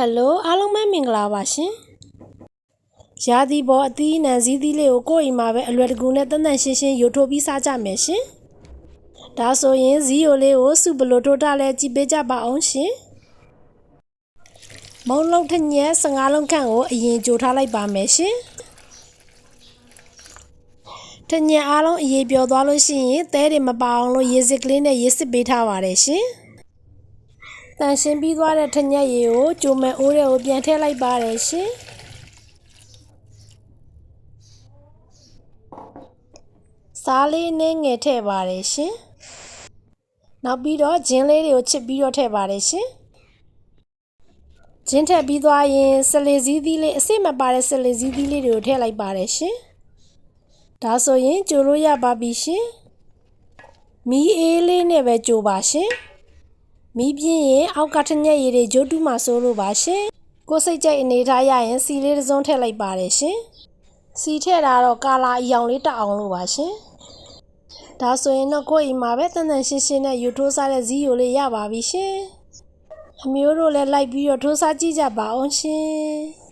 ဟယ်လိုအားလုံးပဲမင်္ဂလာပါရှင်ရာသီပေါ်အသီးအနှံစည်းသီးလေးကိုကိုယ့်အိမ်မှာပဲအလွယ်တကူနဲ့တန်တန်ရှင်းရှင်းရိုထိုးပြီးစားကြမယ်ရှင်ဒါဆိုရင်ဇီးယိုလေးကိုစုဘလို့ထိုးထားလဲကြည့်ပေးကြပါအောင်ရှင်မုံလုံးထညက်15လုံးခန့်ကိုအရင်ကြိုထားလိုက်ပါမယ်ရှင်ထညက်အားလုံးအရေးပြောသွားလို့ရှိရင်သဲတွေမပါအောင်လို့ရေစစ်ကလေးနဲ့ရေစစ်ပေးထားပါတယ်ရှင် တန်ရှင်းပြီးသွားတဲ့ထညက်ရည်ကိုကြိုမဲ့အိုးတွေကိုပြန်ထည့်လိုက်ပါတယ်ရှင်စားလေးနဲ့ငယ်ထည့်ပါတယ်ရှင်နောက်ပြီးတော့ဂျင်းလေးတွေကိုချစ်ပြီးတော့ထည့်ပါတယ်ရှင်ဂျင်းထည့်ပြီးသွားရင်ဆလေစည်းသီးလေးအစိမ့်မပါတဲ့ဆလေစည်းသီးလေးတွေကိုထည့်လိုက်ပါတယ်ရှင်ဒါဆိုရင်ကြိုလို့ရပါပြီရှင်မီးအေးလေးနဲ့ပဲကြိုပါရှင် မီးပြင်းရင်အောက်ကထညက်ရည်တွေဂျိုးတူးမှဆိုးလို့ပါရှင်ကိုယ်စိတ်ကြိုက်အနေထားရရင်စီလေးတစ်စုံထည့်လိုက်ပါတယ်ရှင်စီထည့်တာတော့ကာလာအယောင်လေးတက်အောင်လို့ပါရှင်ဒါဆိုရင်တော့ကိုယ့်အိမ်မှာပဲတန်တန်ရှင်းရှင်းနဲ့ယူထိုးစားတဲ့ဇီးယိုလေးရပါပြီရှင်အမျိုးတို့လည်းလိုက်ပြီးတော့ထိုးစားကြည့်ကြပါအောင်ရှင်